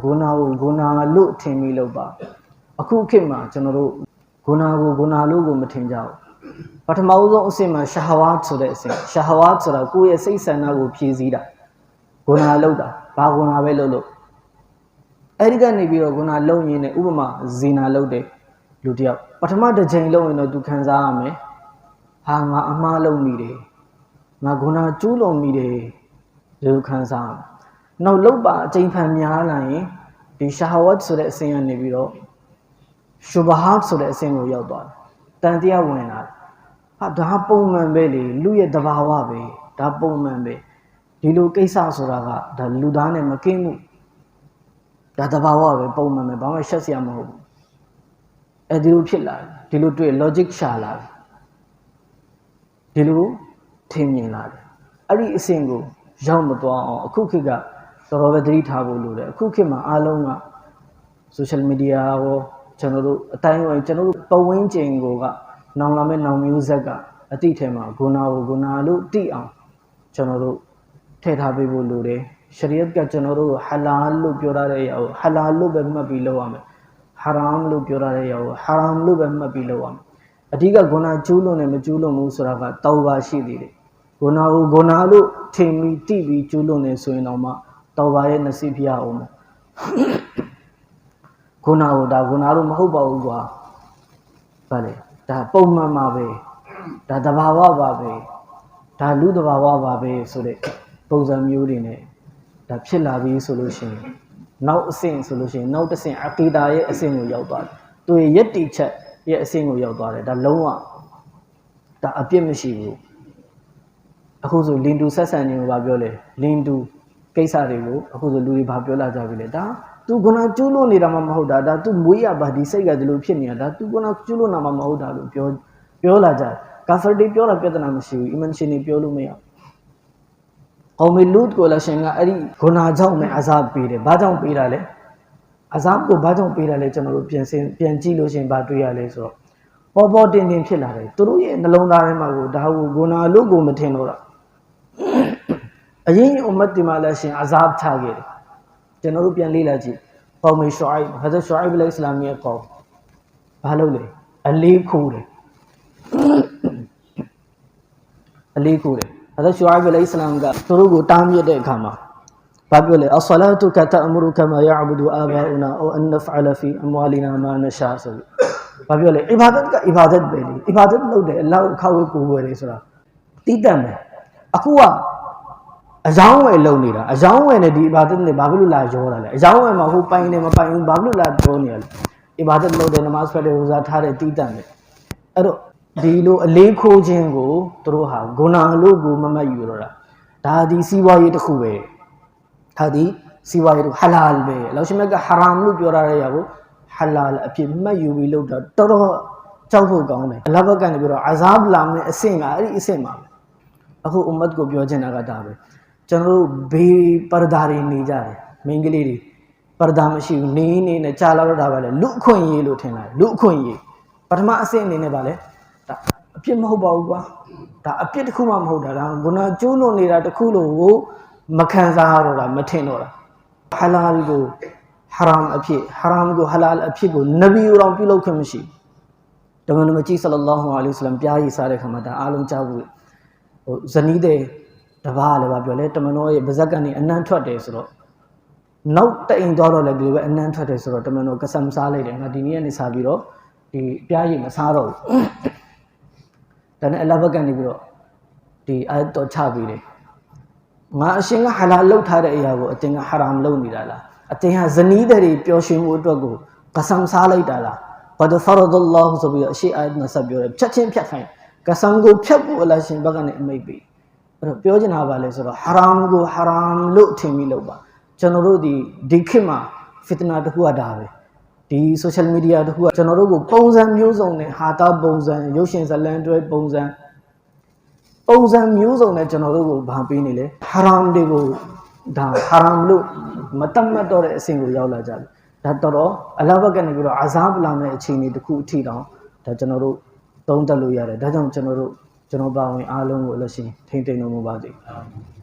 ဂုဏကိုဂုဏလို့ထင်ပြီးလို့ပါအခုခေတ်မှာကျွန်တော်တို့ဂုဏကိုဂုဏလို့ကိုမထင်ကြဘူးပထမဦးဆုံးအဆင့်မှာရှာဟဝါဆိုတဲ့အဆင့်ရှာဟဝါဆိုတာကိုယ့်ရဲ့စိတ်ဆန္ဒကိုဖြည့်ဆည်းတာဂုဏလောက်တာဘာဂုဏပဲလို့လို့အဲ့ဒီကနေပြီးတော့ဂုဏလုံရင်းနဲ့ဥပမာဇေနာလောက်တဲ့လူတစ်ယောက်ပထမတစ်ချိန်လုံရင်တော့သူခံစားရမယ်ဟာငါအမှားလုပ်မိတယ်ငါဂုဏကျူးလွန်မိတယ်ဒီလိုခံစားရမယ် နောက်လုတ်ပါအချိန်ဖန်များလာရင်ဒီရှာဟဝတ်ဆိုတဲ့အဆင့်ကနေပြီးတော့ရှုဘဟာဆိုတဲ့အဆင့်ကိုရောက်သွားတယ်တန်တရားဝင်လာတယ်ဟာဒါပုံမှန်ပဲလေလူရဲ့တဘာဝပဲဒါပုံမှန်ပဲဒီလိုကိစ္စဆိုတာကဒါလူသားနဲ့မကင်းဘူးဒါတဘာဝပဲပုံမှန်ပဲဘာမှရှက်စရာမဟုတ်ဘူးအဲဒီလိုဖြစ်လာတယ်ဒီလိုတွေ့ logic ရှာလာတယ်ဒီလိုထင်မြင်လာတယ်အဲ့ဒီအဆင့်ကိုရောက်မသွားအောင်အခုခေတ်က တော်တော်ပဲသတိထားဖို့လိုတယ်အခုခေတ်မှာအားလုံးက social media ရောကျွန်တော်တို့အတိုင်းအဝိုင်းကျွန်တော်တို့ပဝင်းကျင်ကိုကနောင်လာမဲ့နောင်မျိုးဆက်ကအတိထဲမှာဂုဏကိုဂုဏလို့တိအောင်ကျွန်တော်တို့ထည့်ထားပေးဖို့လိုတယ်ရှရီယတ်ကကျွန်တော်တို့ဟလာလို့ပြောရတဲ့အရာကိုဟလာလို့ပဲမှတ်ပြီးလုပ်ရမယ်ဟာရမ်လို့ပြောရတဲ့အရာကိုဟာရမ်လို့ပဲမှတ်ပြီးလုပ်ရမယ်အဓိကဂုဏကျူးလွန်နဲ့မကျူးလွန်ဘူးဆိုတာကတောဘာရှိသေးတယ်ဂုဏကိုဂုဏလို့ထင်ပြီးတိပြီးကျူးလွန်နေဆိုရင်တော့မှ တောဘာရဲ့နစီဖျားအောင်မယ်ဂုဏကိုဒါဂုဏလို့မဟုတ်ပါဘူးကွာဗါလေဒါပုံမှန်ပါပဲဒါတဘာဝပါပဲဒါလူတဘာဝပါပဲဆိုတဲ့ပုံစံမျိုးတွေနဲ့ဒါဖြစ်လာပြီဆိုလို့ရှိရင်နောက်အဆင့်ဆိုလို့ရှိရင်နောက်တစ်ဆင့်အကီဒါရဲ့အဆင့်ကိုရောက်သွားတယ်သူရဲ့ယက်တီချက်ရဲ့အဆင့်ကိုရောက်သွားတယ်ဒါလုံးဝဒါအပြစ်မရှိဘူးအခုဆိုလင်တူဆက်ဆံခြင်းကိုပြောလဲလင်တူ ကိစ္စတွေကိုအခုဆိုလူတွေဘာပြောလာကြပြီလဲဒါသူကနာကျူးလွန်နေတာမှမဟုတ်တာဒါသူမွေးရပါဒီစိတ်ကဒီလိုဖြစ်နေတာဒါသူကနာကျူးလွန်တာမှမဟုတ်တာလို့ပြောပြောလာကြတယ်ကာဖာတီပြောတာပြဿနာမရှိဘူးအီမန်ရှင်နေပြောလို့မရဘူး။အောင်မေလူတ်ကိုလည်းရှင်ကအဲ့ဒီဂုဏကြောင့်နဲ့အဇာပေးတယ်။ဘာကြောင့်ပေးတာလဲ။အဇာကိုဘာကြောင့်ပေးတာလဲကျွန်တော်တို့ပြန်စင်ပြန်ကြည့်လို့ရှင်ဘာတွေ့ရလဲဆိုတော့ပေါ်ပေါ်တင်တင်ဖြစ်လာတယ်။သူတို့ရဲ့နှလုံးသားထဲမှာကိုဒါကိုဂုဏလို့ကိုမထင်တော့တာ။ အရင်အမတ်ဒီမှာလည်းရှင်အဇာချခဲ့တယ်။ကျွန်တော်တို့ပြန်လေ့လာကြည့်။ကောမေရှူအိုင်ဟဇရရှူအိုင်ဘ်အစ္စလာမ်ရဲ့ကောဘာလုပ်လဲ။အလေးခိုးတယ်။အလေးခိုးတယ်။ဟဇရရှူအိုင်ဘ်အစ္စလာမ်ကသူတို့ကိုတားမြစ်တဲ့အခါမှာဘာပြောလဲအဆလာတုကတအမရုကမယာအဘဒူအာဘာအူနာအောအန်နဖအလဖီအမဝလီနာမာနရှာဆိုပြီးဘာပြောလဲအီဘာဒတ်ကအီဘာဒတ်ပဲလေအီဘာဒတ်လုပ်တယ်အလောအခါဝေကိုဝယ်တယ်ဆိုတာတီးတတ်မယ်အခုက အယောင်းဝယ်လုပ်နေတာအယောင်းဝယ်နဲ့ဒီအီဘာဒတ်နဲ့ဘာဖြစ်လို့လာရောတာလဲအယောင်းဝယ်မှာဟိုပိုင်နေမပိုင်ဘူးဘာဖြစ်လို့လာပြောနေရလဲအီဘာဒတ်လုပ်တယ်နမတ်ဖတ်တယ်ဟိုစားထားတယ်တီးတတ်မယ်အဲ့တော့ဒီလိုအလေးခိုးခြင်းကိုသူတို့ဟာဂုဏလို့ကိုမမတ်ယူတော့တာဒါဒီစီးပွားရေးတစ်ခုပဲဒါဒီစီးပွားရေးတစ်ခုဟလာလ်ပဲလောရှင်မက်ကဟာရမ်လို့ပြောရတဲ့ຢာကိုဟလာလ်အဖြစ်မှတ်ယူပြီးလုပ်တာတော်တော်ကြောက်ဖို့ကောင်းတယ်အလဘကနေပြီးတော့အဇာဘလာမင်းအဆင့်ကအဲ့ဒီအဆင့်မှာပဲ အခုအမတ်ကိုပြောချင်တာကဒါပဲကျွန်တော်တို့ဘေးပရဒါတွေနေကြတယ်မိန်းကလေးတွေပရဒါမရှိဘူးနေနေနဲ့ကြာလာတော့တာပဲလေလူအခွင့်အရေးလို့ထင်တာလူအခွင့်အရေးပထမအဆင့်အနေနဲ့ပါလေဒါအပြစ်မဟုတ်ပါဘူးကွာဒါအပြစ်တစ်ခုမှမဟုတ်တာဒါဂုဏကျိုးလွန်နေတာတစ်ခုလို့ကိုမခံစားရတော့တာမထင်တော့တာဟလာလ်ကိုဟာရမ်အဖြစ်ဟာရမ်ကိုဟလာလ်အဖြစ်ကိုနဗီတော်ပြုလုပ်ခွင့်မရှိတမန်တော်မကြီးဆလလောဟူအလိုင်းဝဆလမ်ပြားရည်စားတဲ့ခါမှာဒါအားလုံးကြားဘူး ဟိုဇနီးတဲ့တပားလည်းပါပြောလဲတမန်တော်ရဲ့ဗဇက်ကနေအနံ့ထွက်တယ်ဆိုတော့နောက်တအိမ်သွားတော့လည်းဒီလိုပဲအနံ့ထွက်တယ်ဆိုတော့တမန်တော်ကဆမ်စားလိုက်တယ်ငါဒီနေ့ကနေစားပြီးတော့ဒီပြားရည်မစားတော့ဘူးဒါနဲ့အလဘက်ကနေပြီးတော့ဒီအာယတ်တော်ချပြီးတယ်ငါအရှင်ကဟလာလောက်ထားတဲ့အရာကိုအတင်ကဟာရမ်လုပ်နေတာလားအတင်ဟာဇနီးတဲ့တွေပျော်ရွှင်မှုအတွက်ကိုကဆမ်စားလိုက်တာလားဘာဒဖရဒလ္လာဟ်ဆိုပြီးအရှိအာယတ်နဲ့ဆက်ပြောတယ်ဖြတ်ချင်းဖြတ်ခိုင်း ကဆမ်ကိုဖြတ်ဖို့အလရှင်ဘက်ကနေအမိတ်ပေးအဲ့တော့ပြောချင်တာပါလဲဆိုတော့ဟာရမ်ကိုဟာရမ်လို့ထင်ပြီးလုပ်ပါကျွန်တော်တို့ဒီဒီခေတ်မှာဖစ်တနာတစ်ခုကဒါပဲဒီ social media တခုကကျွန်တော်တို့ကိုပုံစံမျိုးစုံနဲ့ဟာတာပုံစံရုပ်ရှင်ဇာတ်လမ်းတွဲပုံစံပုံစံမျိုးစုံနဲ့ကျွန်တော်တို့ကိုဗာပေးနေလေဟာရမ်တွေကိုဒါဟာရမ်လို့မတတ်မှတ်တော့တဲ့အဆင့်ကိုရောက်လာကြတယ်ဒါတော်တော်အလဘက်ကနေပြီးတော့အာဇာဘလာမဲ့အခြေအနေတစ်ခုအထိတောင်ဒါကျွန်တော်တို့ သုံးသပ်လို့ရတယ်ဒါကြောင့်ကျွန်တော်တို့ကျွန်တော်ပါဝင်အားလုံးကိုအလရှင်ထိမ့်သိမ့်လို့မပါသေးဘူး